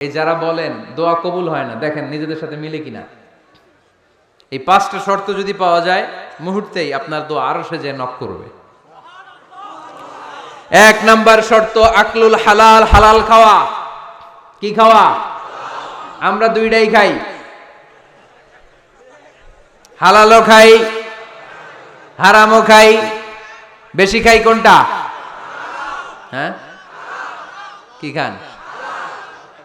এই যারা বলেন, দোয়া কবুল হয় না, দেখেন নিজেদের সাথে মিলে কিনা। এই পাঁচটা শর্ত যদি পাওয়া যায়, মুহূর্তেই আপনার দোয়া আরও সে যে নক করবে। এক নাম্বার শর্ত, আকলুল হালাল হালাল খাওয়া। কি খাওয়া? আমরা দুইটাই খাই। হালালও খাই, হারামও খাই। বেশি খাই কোনটা? হ্যাঁ? কি খান?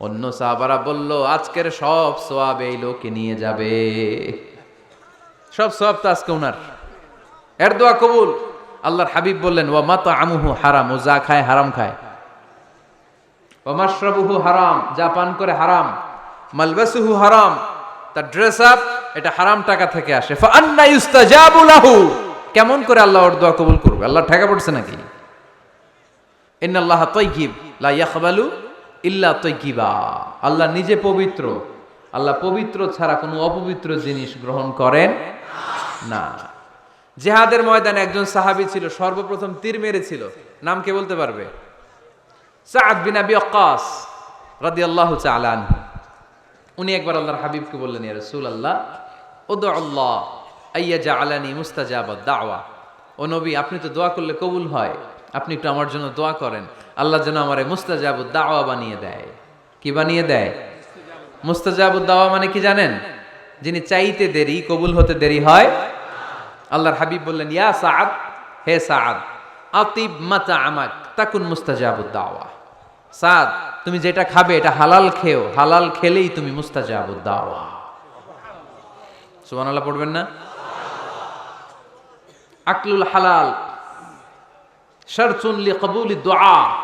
অন্য সাহাবারা বলল, আজকের সব সোয়াব এই লোকে নিয়ে যাবে। সব সোয়াব তো আজকে উনার। এর দোয়া কবুল। আল্লাহর হাবিব বললেন, ওয়া মাতা আমুহু হারাম, ও যা খায় হারাম খায়। ও মাশরাবুহু হারাম, যা পান করে হারাম। মালবাসুহু হারাম, তার ড্রেস আপ এটা হারাম টাকা থেকে আসে। ফা আন্না ইউস্তাজাবু লাহু, কেমন করে আল্লাহ ওর দোয়া কবুল করবে? আল্লাহ ঠেকা পড়ছে নাকি? ইন্নাল্লাহ তাইয়িব লা ইয়াকবালু ইল্লা তাইয়িবা আল্লাহ নিজে পবিত্র। আল্লাহ পবিত্র ছাড়া কোনো অপবিত্র জিনিস গ্রহণ করেন না। জেহাদের ময়দানে একজন সাহাবী ছিল, সর্বপ্রথম তীর মেরেছিল। নাম কে বলতে পারবে? সাদ বিন আবি ওয়াক্কাস রাদিয়াল্লাহু তাআলা আনহু। উনি একবার আল্লাহর হাবিবকে বললেন, ইয়া রাসূলুল্লাহ উদু আল্লাহ আইয়া জাআলানি মুস্তাজাবাদ দাওয়া ও নবী, আপনি তো দোয়া করলে কবুল হয়। আপনি একটু আমার জন্য দোয়া করেন। আল্লাহ যেন আমারে মুস্তাজাবুদ দাওয়া বানিয়ে দেয়। কি বানিয়ে দেয়? মুস্তাজাবুদ দাওয়া মানে কি জানেন? যিনি চাইতে দেরি, কবুল হতে দেরি হয়। আল্লাহর হাবিব বললেন, ইয়া সাদ হে সাদ আতিব মাতা আমাক, তাকুন মুস্তাজাবুদ দাওয়া। সাদ তুমি যেটা খাবে এটা হালাল খেও, হালাল খেলেই তুমি মুস্তাজাবুদ দাওয়া। সুবহানাল্লাহ, পড়বেন না? আকলুল হালাল, শারতুন লিকবুলি দোয়া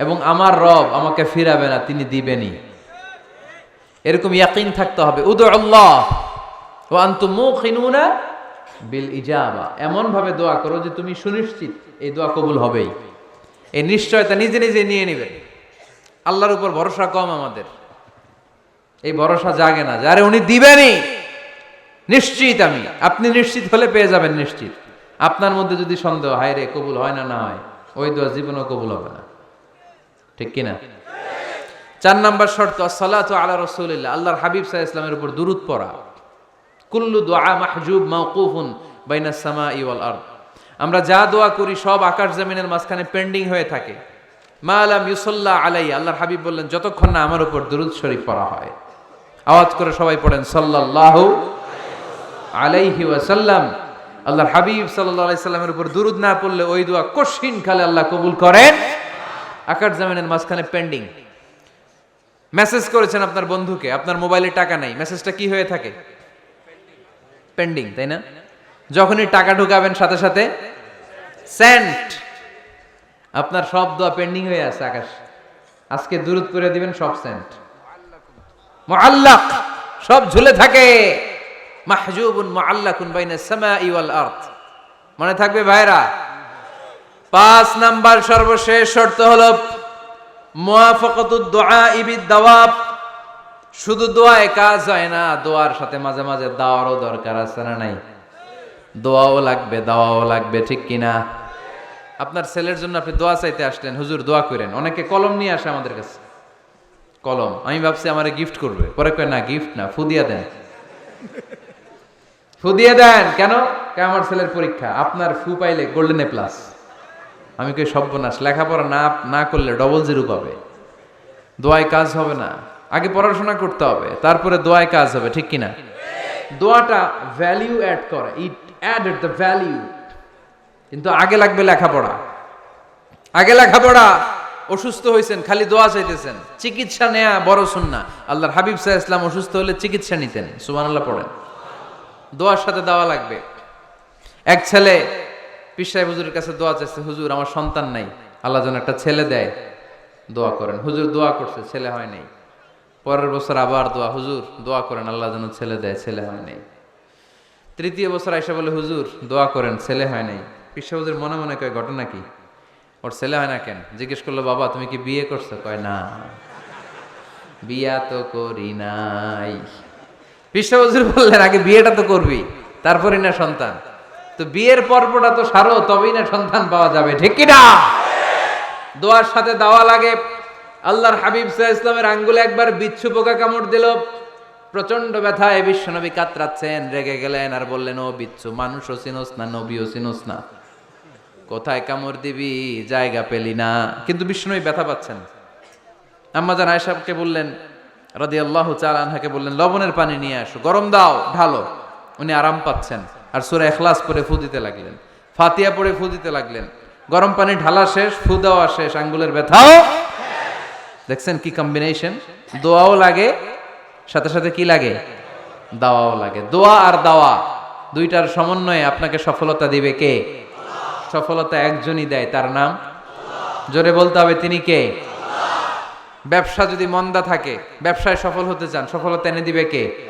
এবং আমার রব আমাকে ফিরাবে না, তিনি দিবেনই এরকম ইয়াকিন থাকতে হবে। উদু আল্লাহ ও আন্তু বিল ইজাবা। এমন ভাবে দোয়া করো যে তুমি সুনিশ্চিত এই দোয়া কবুল হবেই। এই নিশ্চয়তা নিজে নিজে নিয়ে নেবেন। আল্লাহর উপর ভরসা কম আমাদের। এই ভরসা জাগে না। যারে উনি দিবেনই, নিশ্চিত আমি। আপনি নিশ্চিত হলে পেয়ে যাবেন নিশ্চিত। আপনার মধ্যে যদি সন্দেহ, হয় রে, কবুল হয় না না হয়, ওই দোয়া জীবনও কবুল হবে না। ঠিক কিনা? চার নাম্বার শর্ত সালাতু আলা রাসূলিল্লাহ। আল্লাহর হাবিব আলাইহি ইসলামের উপর দুরূদ পড়া। কুল্লু দোয়া মাহজুব মাওকুফুন বাইনাস সামাই ওয়াল আরদ। আমরা যা দোয়া করি সব আকাশ জমিনের মাঝখানে পেন্ডিং হয়ে থাকে। মা আলাম ইউসাল্লাহ আলাই আল্লাহর হাবিব বললেন, যতক্ষণ না আমার উপর দুরুদ শরীফ পড়া হয়। আওয়াজ করে সবাই পড়েন, সাল্লাল্লাহু আলাইহি ওয়াসাল্লাম। আল্লাহর হাবিব সাল্লাল্লাহু আলাইহি সাল্লামের উপর দুরুদ না পড়লে ওই দোয়া কঠিন কালে আল্লাহ কবুল করেন। আকাশ জমিনের মাঝখানে পেন্ডিং মেসেজ করেছেন আপনার বন্ধুকে, আপনার মোবাইলে টাকা নাই। মেসেজটা কি হয়ে থাকে? পেন্ডিং তাই না? যখনই টাকা ঢুকাবেন সাথে সাথে সেন্ট আপনার সব দোয়া পেন্ডিং হয়ে আছে, আকাশ। আজকে দূরত করে দিবেন, সব সেন্ট মুআল্লাক, সব ঝুলে থাকে। মাহজুবুন মুআল্লাকুন বাইনা সামাই ওয়াল আরদ। মনে থাকবে ভাইরা পাঁচ নাম্বার সর্বশেষ শর্ত হলো দাওয়াব শুধু দোয়ায় কাজ হয় না, দোয়ার সাথে মাঝে মাঝে দাওয়ারও দরকার আছে না নাই? দোয়াও লাগবে, দাওয়াও লাগবে, ঠিক কিনা? আপনার ছেলের জন্য আপনি দোয়া চাইতে আসলেন, হুজুর দোয়া করেন। অনেকে কলম নিয়ে আসে আমাদের কাছে। কলম, আমি ভাবছি আমার গিফট করবে। পরে কয়, না গিফট না, ফুদিয়া দেন। ফুদিয়া দেন, কেন? কে, আমার ছেলের পরীক্ষা। আপনার ফু পাইলে গোল্ডেন এ প্লাস আমি কই সর্বনাশ, লেখাপড়া না না করলে ডবল জিরো পাবে দোয়ায় কাজ হবে না, আগে পড়াশোনা করতে হবে, তারপরে দোয়ায় কাজ হবে, ঠিক কিনা? দোয়াটা ভ্যালিউ অ্যাড করে ইট অ্যাডেড দ্য ভ্যালিউ কিন্তু আগে লাগবে লেখাপড়া। আগে লেখাপড়া, অসুস্থ হয়েছেন খালি দোয়া চাইতেছেন, চিকিৎসা নেয়া বড় সুন্না। আল্লাহর হাবিব সাহা ইসলাম অসুস্থ হলে চিকিৎসা নিতেন সুবান আল্লাহ পড়েন। দোয়ার সাথে দেওয়া লাগবে। এক ছেলে পিসাই হুজুরের কাছে দোয়া চাইছে, হুজুর, আমার সন্তান নাই। আল্লাহ যেন একটা ছেলে দেয়, দোয়া করেন। হুজুর দোয়া করছে, ছেলে হয় নাই। পরের বছর আবার দোয়া, হুজুর, দোয়া করেন, আল্লাহ যেন ছেলে দেয়, ছেলে হয় নাই। তৃতীয় বছর আইসা বলে, হুজুর, দোয়া করেন, ছেলে হয় নাই। পিসা হুজুর মনে মনে কয়, ঘটনা কি? ওর ছেলে হয় না কেন? জিজ্ঞেস করল, বাবা, তুমি কি বিয়ে করছ? কয়, না। বিয়া তো করি নাই। পিসা হুজুর বললেন, আগে বিয়েটা তো করবি, তারপরই না সন্তান। তো বিয়ের পর্বটা তো সারো, তবেই না সন্তান পাওয়া যাবে, ঠিক কি না দোয়ার সাথে দাওয়া লাগে। আল্লাহর হাবিব সাহ ইসলামের আঙ্গুলে একবার বিচ্ছু পোকা কামড় দিল। প্রচণ্ড ব্যথায় বিশ্বনবী কাতরাচ্ছেন, রেগে গেলেন আর বললেন, ও বিচ্ছু মানুষও চিনোস না নবীও চিনোস না কোথায় কামড় দিবি? জায়গা পেলি না। কিন্তু বিষ্ণুই ব্যথা পাচ্ছেন আম্মাজান আয়েশাকে বললেন রাদি আল্লাহ চালানহাকে বললেন, লবণের পানি নিয়ে আসো, গরম দাও, ঢালো। উনি আরাম পাচ্ছেন। আর সুরা এখলাস পরে ফু দিতে লাগলেন। ফাতিয়া পরে ফু দিতে লাগলেন। গরম পানি ঢালা শেষ, ফু দেওয়া শেষ, আঙ্গুলের ব্যথাও দেখছেন কি কম্বিনেশন দোয়াও লাগে, সাথে সাথে কি লাগে? দাওয়াও লাগে। দোয়া আর দাওয়া, দুইটার সমন্বয়ে আপনাকে সফলতা দিবে কে? সফলতা একজনই দেয়, তার নাম। জোরে বলতে হবে, তিনি কে? ব্যবসা যদি মন্দা থাকে, ব্যবসায় সফল হতে চান, সফলতা এনে দিবে কে?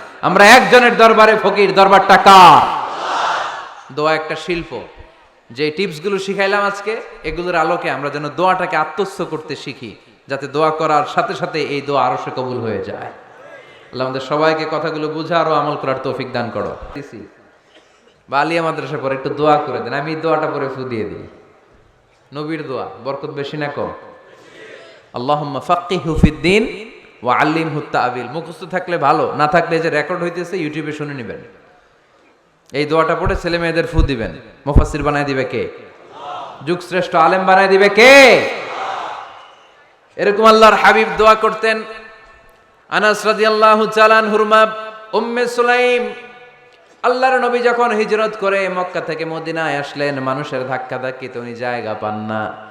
আমরা একজনের দরবারে ফকির, দরবারটা কার? দোয়া একটা শিল্প। যে টিপসগুলো শিখাইলাম আজকে, এগুলোর আলোকে আমরা যেন দোয়াটাকে আত্মস্থ করতে শিখি, যাতে দোয়া করার সাথে সাথে এই দোয়া আরও সে কবুল হয়ে যায়। আল্লাহ আমাদের সবাইকে কথাগুলো বুঝা আরও আমল করার তৌফিক দান করো। বা আলিয়া মাদ্রাসা পরে একটু দোয়া করে দেন, আমি দোয়াটা পরে ফু দিয়ে দিই। নবীর দোয়া, বরকত বেশি না কম। আল্লাহুম্মা ফাক্কিহু ফিদ্দিন ওয়া আল্লিমহু তাআবিল, মুখস্থ থাকলে ভালো, না থাকলে যে রেকর্ড হইতেছে, ইউটিউবে শুনে নেবেন। এই দোয়াটা পড়ে ছেলে মেয়েদের ফু দিবেন। মুফাসসির বানায় দিবে কে? যুগ শ্রেষ্ঠ আলেম বানায় দিবে কে? এরকম আল্লাহর হাবিব দোয়া করতেন। আনাস রাদিয়াল্লাহু চালান হুরমা উম্মে সুলাইম, আল্লাহর নবী যখন হিজরত করে মক্কা থেকে মদিনায় আসলেন, মানুষের ধাক্কা ধাক্কিতে উনি জায়গা পান না।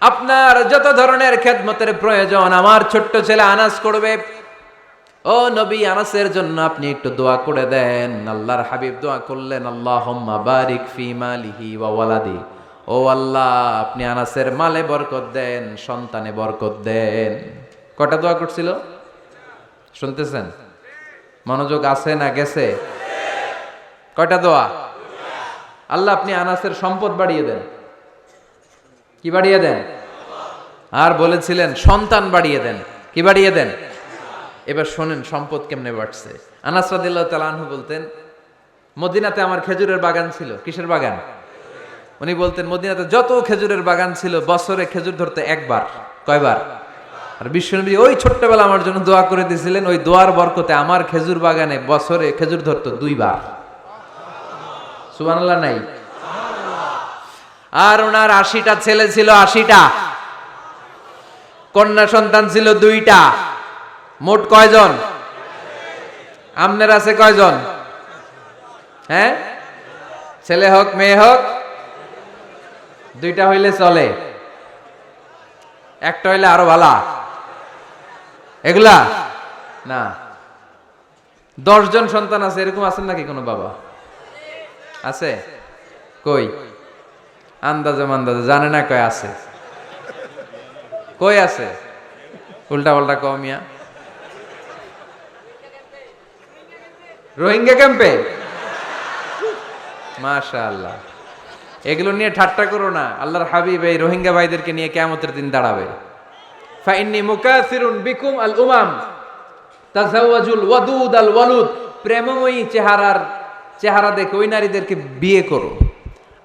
আপনার যত ধরনের খেদমতের প্রয়োজন, আমার ছোট্ট ছেলে আনাস করবে। ও নবী আনাসের জন্য আপনি একটু দোয়া করে দেন। আল্লাহর হাবিব দোয়া করলেন আল্লাহ বারিক ফি মালিহি ওয়া ওয়ালাদি। ও আল্লাহ, আপনি আনাসের মালে বরকত দেন, সন্তানে বরকত দেন। কটা দোয়া করছিল? শুনতেছেন? মনোযোগ আছে না গেছে? কয়টা দোয়া? আল্লাহ, আপনি আনাসের সম্পদ বাড়িয়ে দেন। কি বাড়িয়ে দেন? আর বলেছিলেন, সন্তান বাড়িয়ে দেন। কি বাড়িয়ে দেন? এবার শোনেন, সম্পদ কেমনে বাড়ছে। আনাস বলতেন, মদিনাতে আমার খেজুরের বাগান ছিল। কিসের বাগান? উনি বলতেন, মদিনাতে যত খেজুরের বাগান ছিল, বছরে খেজুর ধরতে একবার, কয়বার? আর বিশ্বনবী ওই ছোট্টবেলা আমার জন্য দোয়া করে দিয়েছিলেন, ওই দোয়ার বরকতে আমার খেজুর বাগানে বছরে খেজুর ধরতো দুইবার। সুবহানাল্লাহ, নাই। আর ওনার আশিটা ছেলে ছিল আশিটা। কন্যা সন্তান ছিল দুইটা। মোট কয়জন? আমনের আছে কয়জন? হ্যাঁ? ছেলে হোক, মেয়ে হোক, দুইটা হইলে চলে। একটা হইলে আরও ভালা। এগুলা? না। দশজন সন্তান আছে, এরকম আছেন নাকি কোনো বাবা? আছে? কই? আন্দাজে মান্দাজে, জানে না কয় আছে। কই আছে? উল্টা পাল্টা কমিয়া রোহিঙ্গা ক্যাম্পে? মাশা আল্লাহ এগুলো নিয়ে ঠাট্টা করো না। আল্লাহর হাবিব এই রোহিঙ্গা ভাইদেরকে নিয়ে কেমতের দিন দাঁড়াবে। ফাইন্নি মুকাসিরুন বিকুম আল উমাম। তাজাওয়াজুল ওয়াদুদ আল ওয়ালুদ। প্রেমময়ী চেহারার চেহারা দেখে ওই নারীদেরকে বিয়ে করো।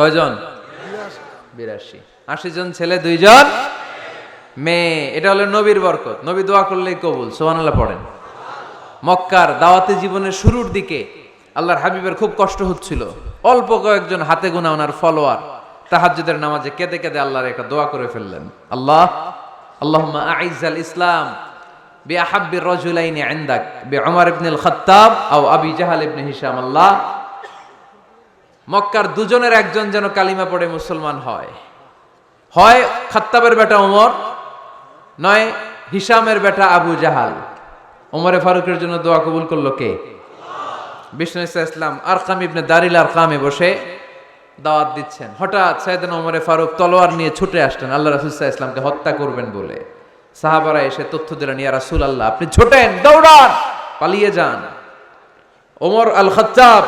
কয়জন? বিরাশি। আশি জন ছেলে, দুইজন মেয়ে। এটা হলো নবীর বরকত। নবী দোয়া করলেই কবুল সোহানাল্লাহ পড়েন। মক্কার দাওয়াতে জীবনের শুরুর দিকে আল্লাহর হাবিবের খুব কষ্ট হচ্ছিল। অল্প কয়েকজন হাতে গোনা ওনার ফলোয়ার। তাহাজ্জুদের নামাজে কেঁদে কেঁদে আল্লাহর একটা দোয়া করে ফেললেন। আল্লাহ, আল্লাহুম্মা আইজাল ইসলাম রাজুলাইনি ইনদাক বিউমর ইবনে আল খাত্তাব আও আবি জাহাল ইবনে হিশাম। আল্লাহ মক্কার দুজনের একজন যেন কালিমা পড়ে মুসলমান হয়। হয় খাত্তাবের বেটা ওমর, নয় হিসামের বেটা আবু জাহাল। ওমরে ফারুকের জন্য দোয়া কবুল করল কে? বিষ্ণু ইসা ইসলাম, আরকাম ইবনে দারিল আরকামে বসে দাওয়াত দিচ্ছেন। হঠাৎ সাইদান ওমরে ফারুক তলোয়ার নিয়ে ছুটে আসলেন। আল্লাহ রাসুল ইসলামকে হত্যা করবেন বলে। সাহাবারা এসে তথ্য দিলেন, ইয়া রাসুল আল্লাহ আপনি ছোটেন, দৌড়ান, পালিয়ে যান। ওমর আল খত্তাব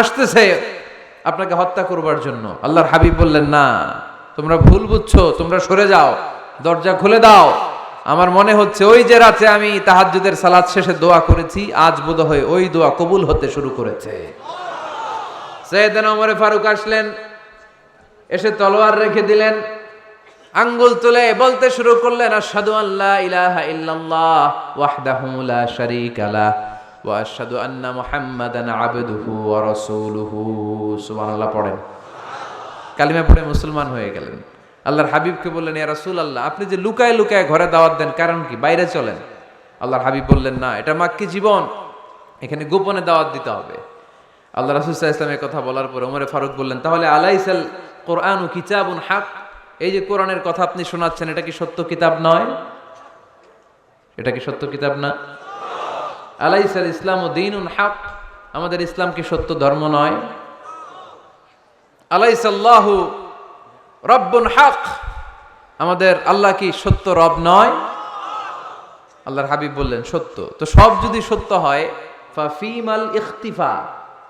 আসতেছে। আপনাকে হত্যা করবার জন্য। আল্লাহর হাবিব বললেন, না, তোমরা ভুল বুঝছ, তোমরা সরে যাও, দরজা খুলে দাও। আমার মনে হচ্ছে ওই যে রাতে আমি তাহাজ্জুদের সালাত শেষে দোয়া করেছি, আজ বোধ হয় ওই দোয়া কবুল হতে শুরু করেছে। ফারুক আসলেন, এসে তলোয়ার রেখে দিলেন, আঙ্গুল তুলে বলতে শুরু করলেন, আশহাদু আল্লাহ ইলাহা ইল্লাল্লাহ ওয়াহদাহু লা শারীকা লাহ। ওয়া আশহাদু আন্না মুহাম্মাদান আবদুহু ওয়া রাসূলুহু সুবহানাল্লাহ, পড়েন। কালিমা পড়ে মুসলমান হয়ে গেলেন। আল্লাহর হাবিবকে বললেন, ইয়া রাসূল আল্লাহ আপনি যে লুকায় লুকায় ঘরে দাওয়াত দেন, কারণ কি? বাইরে চলেন। আল্লাহর হাবিব বললেন, না, এটা মাক্কি জীবন। এখানে গোপনে দাওয়াত দিতে হবে। আল্লাহ রাসুল ইসলামের কথা বলার পরে ওমরে ফারুক বললেন, তাহলে আলাইসাল কোরআন ও কিতাবুন হাক? এই যে কোরআনের কথা আপনি শোনাচ্ছেন, এটা কি সত্য কিতাব নয়? এটা কি সত্য কিতাব না? আলাইসাল ইসলাম ও দিন উন হাক। আমাদের ইসলাম কি সত্য ধর্ম নয়। আলাইসাল্লাহু রব্বুন হাক। আমাদের আল্লাহ কি সত্য রব নয়? আল্লাহর হাবিব বললেন, সত্য। তো সব যদি সত্য হয় ফাফিমাল ইখতিফা।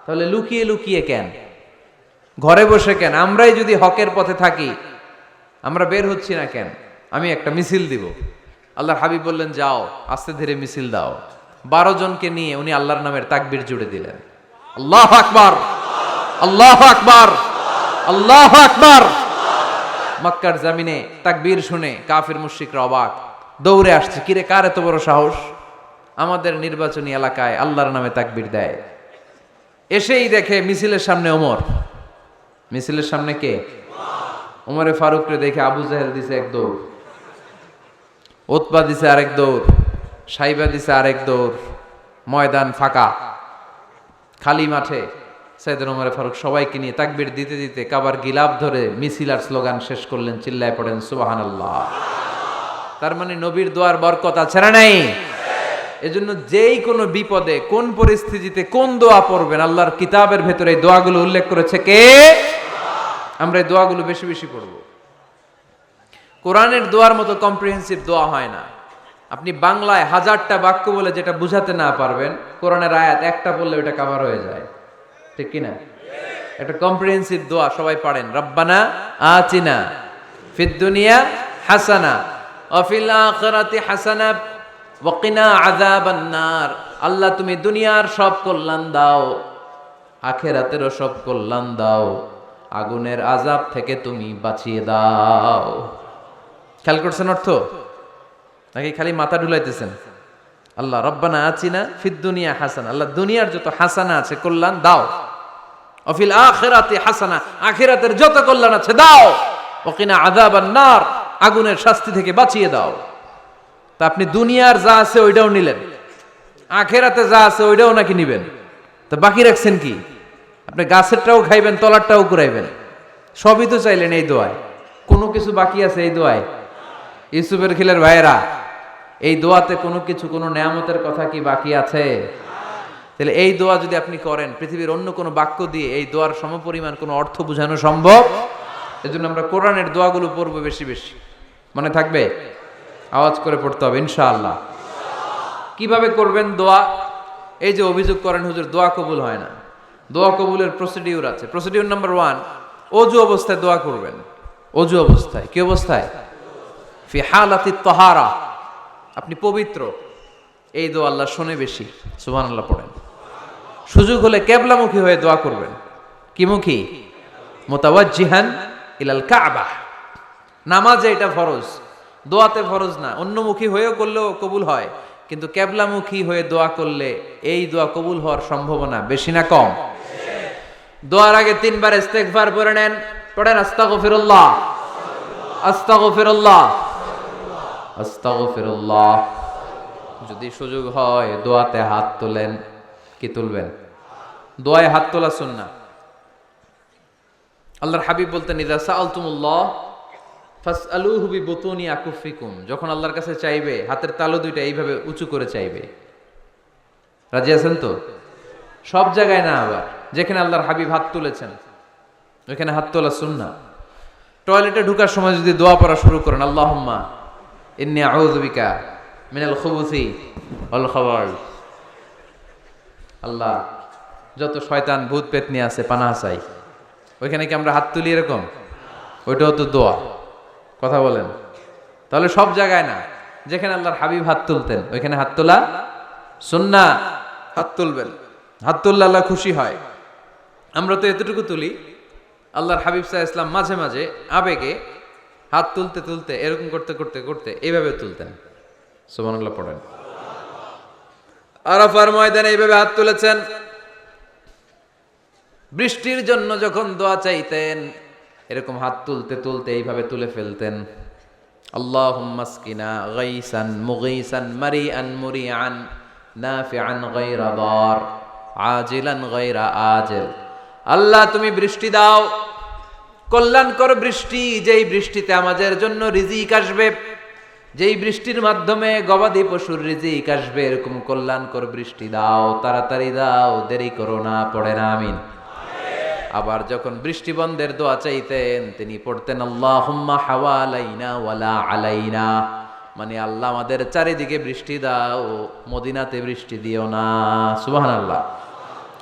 তাহলে লুকিয়ে লুকিয়ে কেন? ঘরে বসে কেন? আমরাই যদি হকের পথে থাকি, আমরা বের হচ্ছি না কেন? আমি একটা মিছিল দিব। আল্লাহর হাবিব বললেন, যাও, আস্তে ধীরে মিছিল দাও। বারো জনকে নিয়ে উনি আল্লাহর নামের তাকবির জুড়ে দিলেন। আল্লাহ আকবার আল্লাহ আকবার আল্লাহ আকবার। মক্কার জামিনে তাকবীর শুনে কাফির মুশরিকরা অবাক। দৌড়ে আসছে, কিরে, কার এত বড় সাহস? আমাদের নির্বাচনী এলাকায় আল্লাহর নামে তাকবির দেয়। এসেই দেখে মিছিলের সামনে ওমর। মিছিলের সামনে কে? ওমরে ফারুকরে দেখে আবু জাহেল দিছে এক দৌড়, ওতবা দিছে আরেক দৌড়। সাইবা দিছে আরেক দৌড়। ময়দান ফাঁকা। খালি মাঠে সাইদুল ওমরে ফারুক সবাইকে নিয়ে তাকবির দিতে দিতে কাবার গিলাপ ধরে মিছিল আর স্লোগান শেষ করলেন, চিল্লায় পড়েন সুবাহান আল্লাহ তার মানে নবীর দোয়ার বরকত আছে না নাই? এজন্য যেই কোনো বিপদে, কোন পরিস্থিতিতে কোন দোয়া পড়বেন, আল্লাহর কিতাবের ভেতরে এই দোয়াগুলো উল্লেখ করেছে কে? আমরা এই দোয়াগুলো বেশি বেশি পড়ব। কোরআনের দোয়ার মতো কম্প্রিহেন্সিভ দোয়া হয় না। আপনি বাংলায় হাজারটা বাক্য বলে যেটা বুঝাতে না পারবেন, কোরআনের আয়াত একটা বললে ওটা কাভার হয়ে যায়। ঠিক কিনা একটা কম্প্রিহেন্সিভ দোয়া সবাই পারেন। রব্বানা আচিনা ফিদ দুনিয়া হাসানা অফিল আখিরাতি হাসানা ওয়াকিনা আযাবান নার আল্লাহ তুমি দুনিয়ার সব কল্যাণ দাও, আখেরাতেরও সব কল্যাণ দাও, আগুনের আজাব থেকে তুমি বাঁচিয়ে দাও। খেয়াল করছেন অর্থ? নাকি খালি মাথা ঢুলাইতেছেন? আল্লাহ, রব্বানা আচিনা ফিদ দুনিয়া হাসান। আল্লাহ, দুনিয়ার যত হাসানা আছে, কল্যাণ দাও। অফিল আখেরাতে হাসানা। আখেরাতের যত কল্যাণ আছে, দাও। ওকিনা আযাবান নার। আগুনের শাস্তি থেকে বাঁচিয়ে দাও। তা আপনি দুনিয়ার যা আছে, ওইটাও নিলেন। আখেরাতে যা আছে, ওইটাও নাকি নিবেন? তা বাকি রাখছেন কি? আপনি গাছেরটাও খাইবেন, তলারটাও কুড়াইবেন। সবই তো চাইলেন এই দোয়ায়। কোনো কিছু বাকি আছে এই দোয়ায়। ইউসুফের খিলের ভাইয়েরা, এই দোয়াতে কোনো কিছু, কোনো নেয়ামতের কথা কি বাকি আছে? তাহলে এই দোয়া যদি আপনি করেন, পৃথিবীর অন্য কোনো বাক্য দিয়ে এই দোয়ার সমপরিমাণ কোনো অর্থ বোঝানো সম্ভব? এজন্য আমরা কোরআনের দোয়াগুলো পড়ব বেশি বেশি। মনে থাকবে? আওয়াজ করে পড়তে হবে, ইনশাআল্লাহ। কীভাবে করবেন দোয়া? এই যে অভিযোগ করেন, হুজুর, দোয়া কবুল হয় না। দোয়া কবুলের প্রসিডিউর আছে। প্রসিডিউর নাম্বার ওয়ান অজু অবস্থায় দোয়া করবেন। অজু অবস্থায়, কি অবস্থায়? ফি হালাতি তহারা। আপনি পবিত্র। এই দোয়া আল্লাহ শোনে বেশি। সুবহান আল্লাহ পড়েন। সুযোগ হলে কেবলামুখী হয়ে দোয়া করবেন। কি মুখী মোতাবাজ্জিহান ইলাল কাবা। নামাজে এটা ফরজ। দোয়াতে ফরজ না। অন্যমুখী হয়েও করলেও কবুল হয়। কিন্তু কেবলামুখী হয়ে দোয়া করলে এই দোয়া কবুল হওয়ার সম্ভাবনা বেশি না কম। দোয়ার আগে তিনবার ইস্তেগফার পড়ে নেন। পড়েন আস্তাগফিরুল্লাহ। আস্তাগফিরুল্লাহ। আস্তাগফিরুল্লাহ। যদি সুযোগ হয়, দোয়াতে হাত তোলেন। কি তুলবেন? দোয়ায় হাত তোলা সুন্না আল্লাহর হাবিব বলতেন, ইদা সাআলতুমুল্লাহ, ফাসআলুহু বিবুতুনি আকুফিকুম। যখন আল্লাহর কাছে চাইবে, হাতের তালু দুইটা এইভাবে উঁচু করে চাইবে। রাজি আছেন তো? সব জায়গায় না আবার, যেখানে আল্লাহর হাবিব হাত তুলেছেন, ওইখানে হাত তোলা সুন্না টয়লেটে ঢুকার সময় যদি দোয়া পড়া শুরু করেন, আল্লাহুম্মা ইন্নী আউযু বিকা মিনাল খুবুসি ওয়াল খাবার আল্লাহ যত শয়তান ভূত পেতনি আছে পানাহ চাই। ওইখানে কি আমরা হাত তুলি এরকম? ওইটাও তো দোয়া। কথা বলেন। তাহলে সব জায়গায় না যেখানে আল্লাহর হাবিব হাত তুলতেন ওইখানে হাত তোলা সুন্না হাত তুলবেন। হাত তুললে আল্লাহ খুশি হয়। আমরা তো এতটুকু তুলি আল্লাহর হাবিব সাহা ইসলাম মাঝে মাঝে আবেগে হাত তুলতে তুলতে, এরকম করতে করতে করতে, এইভাবে তুলতেন। সুবহানাল্লাহ পড়েন। আরাফার ময়দানে এইভাবে হাত তুলেছেন। বৃষ্টির জন্য যখন দোয়া চাইতেন, এরকম হাত তুলতে তুলতে এইভাবে তুলে ফেলতেন। আল্লাহ মাসকিনা গাইসান মুগাইসান মারিআন মুরিআন, নাফিআন গায়রা দার, আজিলান গায়রা আজেল। আল্লাহ তুমি বৃষ্টি দাও। কল্যাণকর বৃষ্টি, যেই বৃষ্টিতে আমাদের জন্য রিজিক আসবে, যেই বৃষ্টির মাধ্যমে গবাদি পশুর রিজিক আসবে, এরকম কল্যাণকর বৃষ্টি দাও, তাড়াতাড়ি দাও, দেরি করো না, পড়ে না, আমিন। আবার যখন বৃষ্টি বন্ধের দোয়া চাইতেন, তিনি পড়তেন, আল্লাহুম্মা হাওয়ালাইনা ওয়ালা আলাইনা। মানে আল্লাহ আমাদের চারিদিকে বৃষ্টি দাও, মদিনাতে বৃষ্টি দিও না। সুবহানাল্লাহ।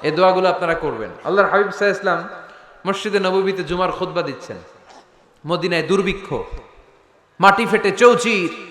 এই দোয়াগুলো আপনারা করবেন। আল্লাহর হাবিব সাহা ইসলাম মসজিদে নবীতে জুমার খোদবা দিচ্ছেন। মদিনায় দুর্ভিক্ষ। মাটি ফেটে চৌচির।